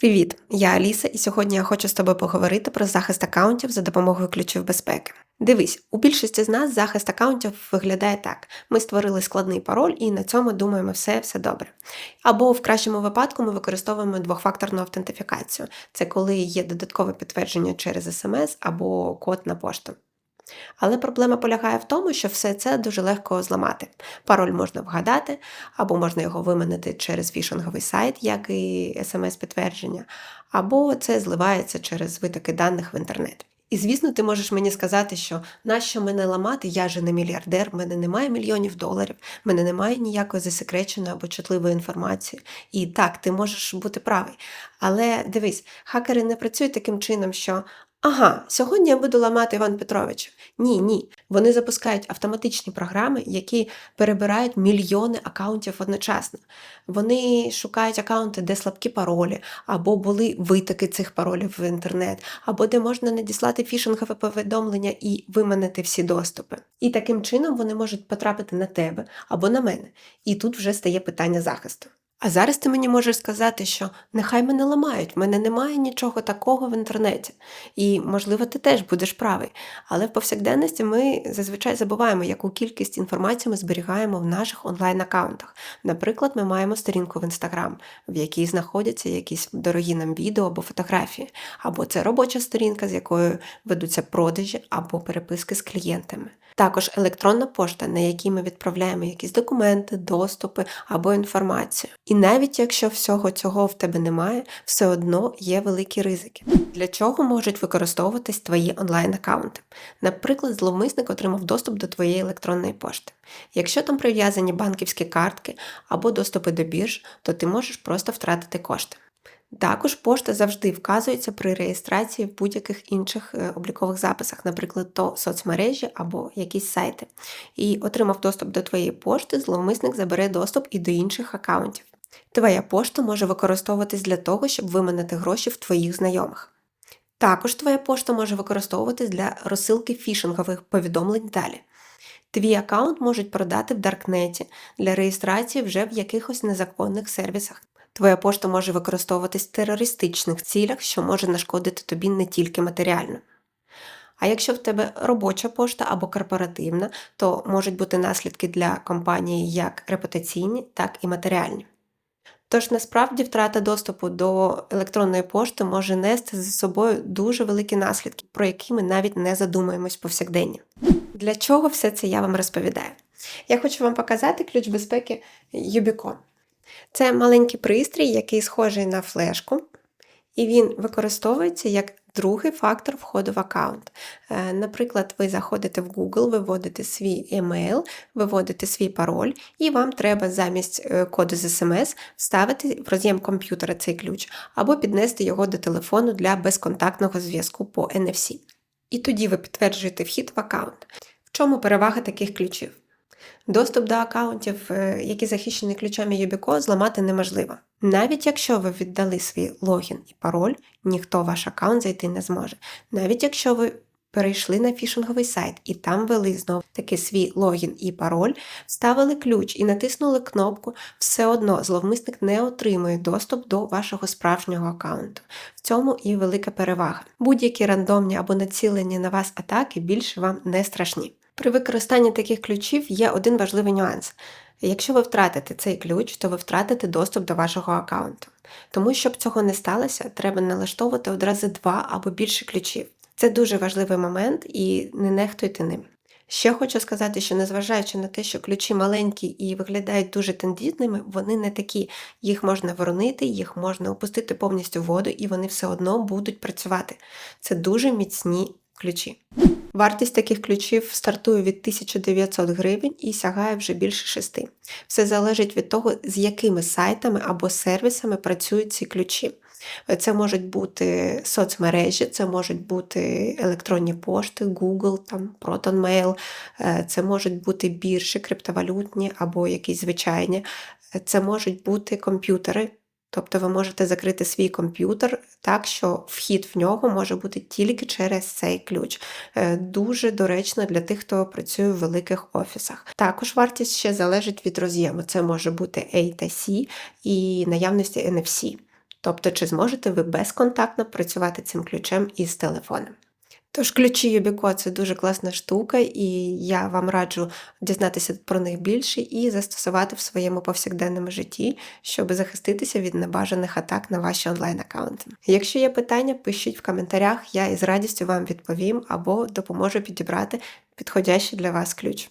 Привіт, я Аліса, і сьогодні я хочу з тобою поговорити про захист аккаунтів за допомогою ключів безпеки. Дивись, у більшості з нас захист аккаунтів виглядає так: ми створили складний пароль і на цьому думаємо, все, все добре. Або в кращому випадку ми використовуємо двохфакторну автентифікацію. Це коли є додаткове підтвердження через смс або код на пошту. Але проблема полягає в тому, що все це дуже легко зламати. Пароль можна вгадати, або можна його виманити через фішинговий сайт, як і смс-підтвердження, або це зливається через витоки даних в інтернет. І звісно, ти можеш мені сказати, що нащо мене ламати, я же не мільярдер, в мене немає мільйонів доларів, в мене немає ніякої засекреченої або чутливої інформації. І так, ти можеш бути правий. Але дивись, хакери не працюють таким чином, що Ага, сьогодні я буду ламати Іван Петровича. Ні, ні. Вони запускають автоматичні програми, які перебирають мільйони акаунтів одночасно. Вони шукають акаунти, де слабкі паролі, або були витоки цих паролів в інтернет, або де можна надіслати фішингове повідомлення і виманити всі доступи. І таким чином вони можуть потрапити на тебе або на мене. І тут вже стає питання захисту. А зараз ти мені можеш сказати, що нехай мене ламають, в мене немає нічого такого в інтернеті. І, можливо, ти теж будеш правий. Але в повсякденності ми зазвичай забуваємо, яку кількість інформації ми зберігаємо в наших онлайн-аккаунтах. Наприклад, ми маємо сторінку в Інстаграм, в якій знаходяться якісь дорогі нам відео або фотографії, або це робоча сторінка, з якою ведуться продажі або переписки з клієнтами. Також електронна пошта, на якій ми відправляємо якісь документи, доступи або інформацію. І навіть якщо всього цього в тебе немає, все одно є великі ризики. Для чого можуть використовуватись твої онлайн-аккаунти? Наприклад, зловмисник отримав доступ до твоєї електронної пошти. Якщо там прив'язані банківські картки або доступи до бірж, то ти можеш просто втратити кошти. Також пошта завжди вказується при реєстрації в будь-яких інших е, облікових записах, наприклад, то соцмережі або якісь сайти. І отримав доступ до твоєї пошти, зловмисник забере доступ і до інших аккаунтів. Твоя пошта може використовуватись для того, щоб виманити гроші в твоїх знайомих. Також твоя пошта може використовуватись для розсилки фішингових повідомлень далі. Твій аккаунт можуть продати в Даркнеті для реєстрації вже в якихось незаконних сервісах. Твоя пошта може використовуватись в терористичних цілях, що може нашкодити тобі не тільки матеріально. А якщо в тебе робоча пошта або корпоративна, то можуть бути наслідки для компанії як репутаційні, так і матеріальні. Тож насправді втрата доступу до електронної пошти може нести за собою дуже великі наслідки, про які ми навіть не задумуємось повсякденні. Для чого все це я вам розповідаю? Я хочу вам показати ключ безпеки Юбікон. Це маленький пристрій, який схожий на флешку, і він використовується як другий фактор входу в аккаунт. Е, наприклад, ви заходите в Google, виводите свій емейл, виводите свій пароль, і вам треба замість е, коду з SMS вставити в роз'єм комп'ютера цей ключ, або піднести його до телефону для безконтактного зв'язку по NFC. І тоді ви підтверджуєте вхід в аккаунт. В чому перевага таких ключів? Доступ до аккаунтів, е, які захищені ключами Юбіко, зламати неможливо. Навіть якщо ви віддали свій логін і пароль, ніхто ваш аккаунт зайти не зможе. Навіть якщо ви перейшли на фішинговий сайт і там ввели знов таки свій логін і пароль, вставили ключ і натиснули кнопку, все одно зловмисник не отримує доступ до вашого справжнього аккаунту. В цьому і велика перевага. Будь-які рандомні або націлені на вас атаки більше вам не страшні. При використанні таких ключів є один важливий нюанс. Якщо ви втратите цей ключ, то ви втратите доступ до вашого аккаунту. Тому, щоб цього не сталося, треба налаштовувати одразу два або більше ключів. Це дуже важливий момент і не нехтуйте ним. Ще хочу сказати, що незважаючи на те, що ключі маленькі і виглядають дуже тендітними, вони не такі. Їх можна воронити, їх можна опустити повністю в воду, і вони все одно будуть працювати. Це дуже міцні ключі. Вартість таких ключів стартує від 1900 гривень і сягає вже більше 6. Все залежить від того, з якими сайтами або сервісами працюють ці ключі. Це можуть бути соцмережі, це можуть бути електронні пошти, Google, там, ProtonMail, е, це можуть бути біржі криптовалютні або якісь звичайні, це можуть бути комп'ютери. Тобто ви можете закрити свій комп'ютер так, що вхід в нього може бути тільки через цей ключ. Е, дуже доречно для тих, хто працює в великих офісах. Також вартість ще залежить від роз'єму. Це може бути A та C і наявності NFC. Тобто, чи зможете ви безконтактно працювати цим ключем із телефоном. Тож ключі Юбіко це дуже класна штука, і я вам раджу дізнатися про них більше і застосувати в своєму повсякденному житті, щоб захиститися від небажаних атак на ваші онлайн-аккаунти. Якщо є питання, пишіть в коментарях, я із радістю вам відповім або допоможу підібрати підходящий для вас ключ.